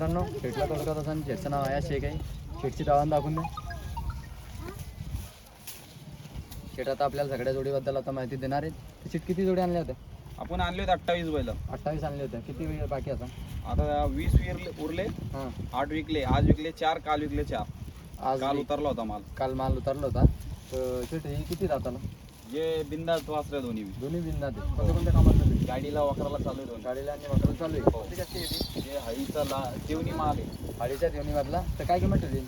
मित्रांनो शेटला कॉल करत शेटचं नाव आहे शेख आहे शेटची दावण दाखवून द्या शेट आता आपल्याला सगळ्या जोडीबद्दल आता माहिती देणार आहे शेट किती जोडी आणल्या होत्या आपण आणले होते अठ्ठावीस बैल अठ्ठावीस आणल्या होत्या किती वेळ बाकी आता आता वीस विरले उरले हां आठ विकले आज विकले चार काल विकले चार आज काल उतरला होता माल काल माल उतरला होता तर शेट हे किती जाताला जे बिंदास वासरे दोन्ही. दोन्ही बिंदा ते कोणत्या कोणत्या कामात? गाडीला वखराला चालू आहे दोन्ही. गाडीला आणि वापरायला चालू आहे. हो. किती जास्ती आहे ती? जे हळीचा ला जेवणी माल आहे. गाडीच्या देवणीमधला तर काय किंमत ठेवली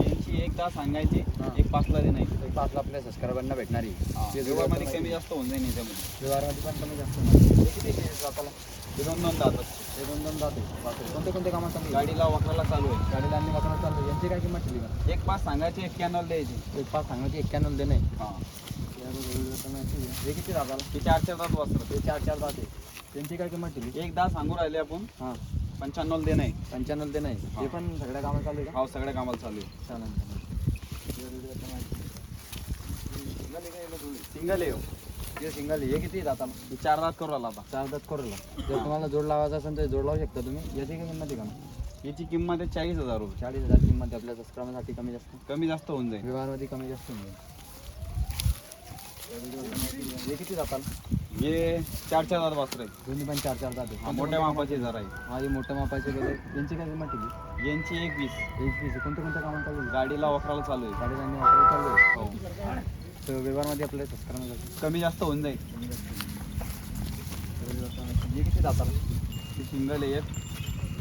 यांची एक तास सांगायची हा. एक पाचला दे नाही एक पाचला आपल्या सबस्क्रायबरना भेटणारी ते व्यवहारमध्ये कमी जास्त होऊन जाईल याच्यामध्ये. व्यवहारमध्ये पण कमी जास्त होणार. हे किती आहे जाताला ते दोन दोन जातात हे दोन दोन जाते बापरे. कोणते कोणते कामात चालू आहे? गाडीला वखराला चालू आहे. गाडीला आणि वापरायला चालू आहे. यांची काय किंमत ठेवली का एक पाच सांगायचे एक्क्याण्णव द्यायची. एक पाच सांगायची एक्क्याण्णव दे नाही हा. हे किती जाताला ते चार चार जात वासरं ते चार चार जाते त्यांची काय किंमत ठेवली एक दहा सांगू राहिले आपण हां. पंच्याण्णव दे नाही पंच्याण्णव दे नाही हा. पण सगळ्या कामात चालू आहे का? हा सगळ्या कामाला चालू आहे. चालेल सिंगल आहे हो. हे सिंगल आहे. हे किती जाताला हे चार दात करू आला आता. चार दात करूला जर तुम्हाला जोड लावायचा असेल तर जोड लावू शकता तुम्ही. याची काय किंमत आहे का याची किंमत आहे चाळीस हजार रुपये. चाळीस हजार किंमत आहे. आपल्या सबस्क्रायबरसाठी कमी जास्त. कमी जास्त होऊन जाईल. व्यवहारमध्ये कमी जास्त होऊन जाईल. हे किती जाताल हे चार चार हजार वासर आहेत. दोन्ही पण चार चार जाते हा, मोठ्या मापाचे जरा आहे हा हे मोठ्या मापाचे गेले. यांची काय किंमत ठेवली यांची एक वीस. एक पीस कोणत्या कोणत्या कामात चालू आहे? गाडीला वखराला चालू आहे. गाडी आणि वापरायला चालू आहे. हो. तर व्यवहारमध्ये आपल्याला सबस्क्रायबर कमी जास्त होऊन जाईल. हे किती जाताल हे सिंगल आहे एक.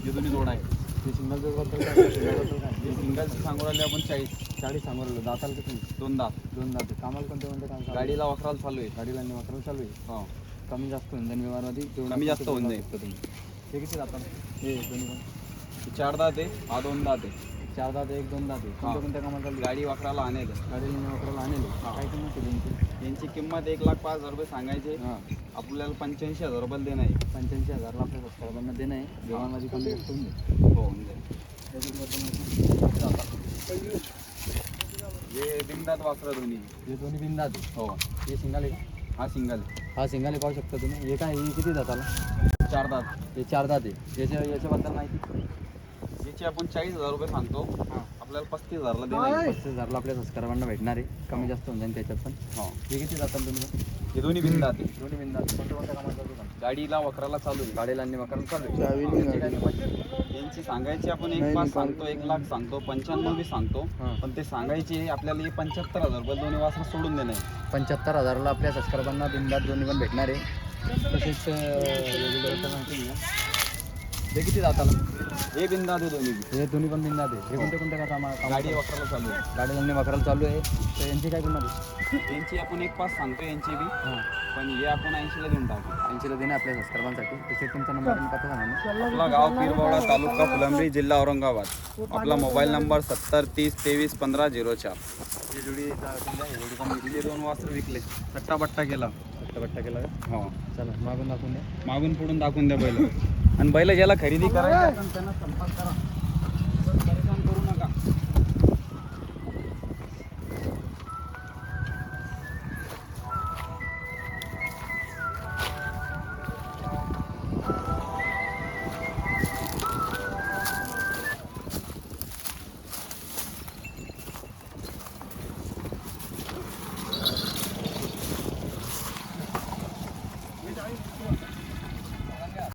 हे दोन्ही जोड आहे ते सिंगल जोडबद्दल काय? सिंगलबद्दल काय? हे सिंगलचे सांगू राहिले आपण चाळीस. चाळीस सांगू राहिलो. दाताल किती? दोन दात. दोन दाते. कामाला कोणते कोणते काम चालू आहे? गाडीला चालू आहे. गाडीला आणि चालू आहे? हो. कमी जास्त होऊन जाईल व्यवहारमध्ये. तेवढं कमी जास्त होऊन जाईल. तुम्ही. हे किती जाताल हे दोन्ही पण. हे चार दात आहे. हा दोन दात आहे. चार दाते एक दोन दाते कोणत्या कोणत्या कामाला चालू आहे? गाडी वखराला आणेल गाडीला आणि वापरायला आणले हा. काय किंमत आहे त्यांची? यांची किंमत एक लाख पाच हजार रुपये सांगायचे. हां. आपल्याला पंच्याऐंशी हजार रुपये देणं आहे. पंच्याऐंशी हजारला आपल्या सबस्क्रायबरना देणं आहे. व्यवहारमध्ये कमी जास्त होऊन जाईल. हो होऊन जाईल. हे बिंदात वासरं दोन्ही. हे दोन्ही बिन दाते हो. हे सिंगल आहे हा सिंगल. हा सिंगल आहे पाहू शकता तुम्ही. हे काय हे किती जाताला चार दात. हे चार दाते याच्या याच्याबद्दल माहिती? याची आपण चाळीस हजार रुपये सांगतो आपल्याला पस्तीस हजारला देणार आहे. पस्तीस हजारला आपल्या सबस्क्रायबरना भेटणार आहे. कमी जास्त होऊन जाईल त्याच्यात पण. हो. हे किती जातात तुम्ही हे दोन्ही बिंदात आहे. दोन्ही कोणत्या कोणत्या कामात आहे? गाडीला वखराला चालू आहे. गाडीला आणि वापरायला चालू आहे. याची सांगायची आपण एक पाच सांगतो. एक लाख सांगतो पंच्याण्णव बी सांगतो. हां. पण ते सांगायचे आपल्याला हे पंच्याहत्तर हजार रुपये दोन्ही वासरं सोडून देणं आहे. पंच्याहत्तर हजाराला आपल्या सबस्क्रायबरना बिनदात दोन्ही पण भेटणार आहे. तसेच अं, वेगवेगळ्या माहिती. हे किती जाताला हे बिंदात आहे दोन्ही. हे दोन्ही पण बिंदात आहे हे कोणते कोणते का कामा गाडी वखराला चालू आहे. गाडी आणि वापरायला चालू आहे. तर यांची काय किंमत आहे? यांची आपण एक पाच सांगतो यांची बी. पण हे आपण ऐंशीला देऊन टाकू. ऐंशीला देणे आपल्या सबस्क्रायबरसाठी तसेच तुमचा नंबर आणि पत्ता सांगा ना. आपला गाव पीरबावडा तालुका फुलंब्री जिल्हा औरंगाबाद. आपला मोबाईल नंबर सत्तर तीस तेवीस पंधरा झिरो चार. ही जोडी जा- समजा ही जोडी पण हे दोन वासरं विकले. सट्टा बट्टा केला. बट्टा केला हो. चला मागून दाखवून द्या. मागून पुढून दाखवून द्या बैल आणि बैल ज्याला खरेदी करायची असेल त्यांना संपर्क करा.